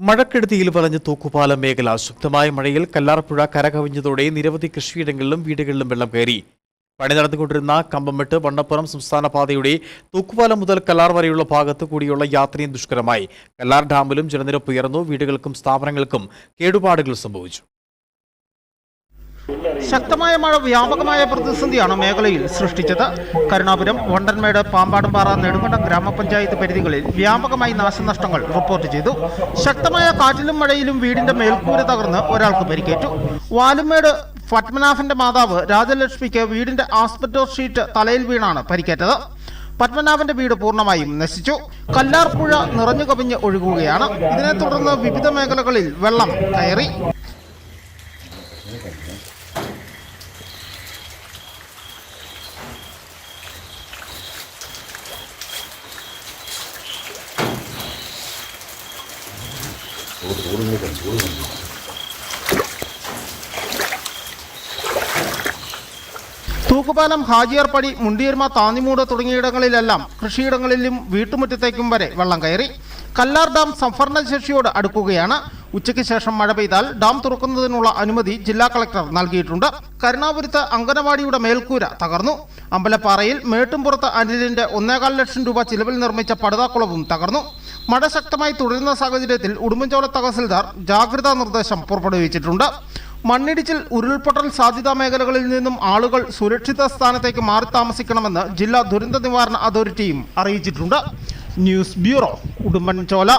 മഴക്കെടുതിയിൽ വലഞ്ഞ് തൂക്കുപാലം മേഖല. ശുദ്ധമായ മഴയിൽ കല്ലാർപ്പുഴ കരകവിഞ്ഞതോടെ നിരവധി കൃഷിയിടങ്ങളിലും വീടുകളിലും വെള്ളം കയറി. പണി നടന്നുകൊണ്ടിരുന്ന കമ്പമെട്ട് വണ്ണപ്പുറം സംസ്ഥാന പാതയുടെ തൂക്കുപാലം മുതൽ കല്ലാർ വരെയുള്ള ഭാഗത്ത് കൂടിയുള്ള യാത്രയും ദുഷ്കരമായി. കല്ലാർ ഡാമിലും ജലനിരപ്പ് ഉയർന്നു വീടുകൾക്കും സ്ഥാപനങ്ങൾക്കും കേടുപാടുകൾ സംഭവിച്ചു. ശക്തമായ മഴ വ്യാപകമായ പ്രതിസന്ധിയാണ് മേഖലയിൽ സൃഷ്ടിച്ചത്. കരുണാപുരം വണ്ടൻമേട് പാമ്പാടുംപാറ നെടുങ്കണ്ടം ഗ്രാമപഞ്ചായത്ത് പരിധികളിൽ വ്യാപകമായി നാശനഷ്ടങ്ങൾ റിപ്പോർട്ട് ചെയ്തു. ശക്തമായ കാറ്റിലും മഴയിലും വീടിന്റെ മേൽക്കൂര തകർന്ന് ഒരാൾക്ക് പരിക്കേറ്റു. വാലുമേട് പത്മനാഭന്റെ മാതാവ് രാജലക്ഷ്മിക്ക് വീടിന്റെ ആസ്പെറ്റോ ഷീറ്റ് തലയിൽ വീണാണ് പരിക്കേറ്റത്. പത്മനാഭന്റെ വീട് പൂർണമായും നശിച്ചു. കല്ലാർപ്പുഴ നിറഞ്ഞു കവിഞ്ഞ് ഒഴുകുകയാണ്. ഇതിനെ തുടർന്ന് വിവിധ മേഖലകളിൽ വെള്ളം കയറി. തൂക്കുപാലം ഹാജിയാർപ്പടി മുണ്ടിയർമ താന്നിമൂട് തുടങ്ങിയിടങ്ങളിലെല്ലാം കൃഷിയിടങ്ങളിലും വീട്ടുമുറ്റത്തേക്കും വരെ വെള്ളം കയറി. കല്ലാർ ഡാം സംഭരണ ശേഷിയോട് അടുക്കുകയാണ്. ഉച്ചയ്ക്ക് ശേഷം മഴ പെയ്താൽ ഡാം തുറക്കുന്നതിനുള്ള അനുമതി ജില്ലാ കളക്ടർ നൽകിയിട്ടുണ്ട്. കരുണാപുരത്ത് അങ്കനവാടിയുടെ മേൽക്കൂര തകർന്നു. അമ്പലപ്പാറയിൽ മേട്ടുംപുറത്ത് അനിലിന്റെ ഒന്നേകാൽ ലക്ഷം രൂപ ചിലവിൽ നിർമ്മിച്ച പടുതാക്കുളവും തകർന്നു. മഴ ശക്തമായി തുടരുന്ന സാഹചര്യത്തിൽ ഉടുമ്പൻചോല തഹസിൽദാർ ജാഗ്രതാ നിർദ്ദേശം പുറപ്പെടുവിച്ചിട്ടുണ്ട്. മണ്ണിടിച്ചിൽ ഉരുൾപൊട്ടൽ സാധ്യതാ മേഖലകളിൽ നിന്നും ആളുകൾ സുരക്ഷിത സ്ഥാനത്തേക്ക് മാറി താമസിക്കണമെന്ന് ജില്ലാ ദുരന്ത നിവാരണ അതോറിറ്റിയും അറിയിച്ചിട്ടുണ്ട്. News bureau Udumbanchola.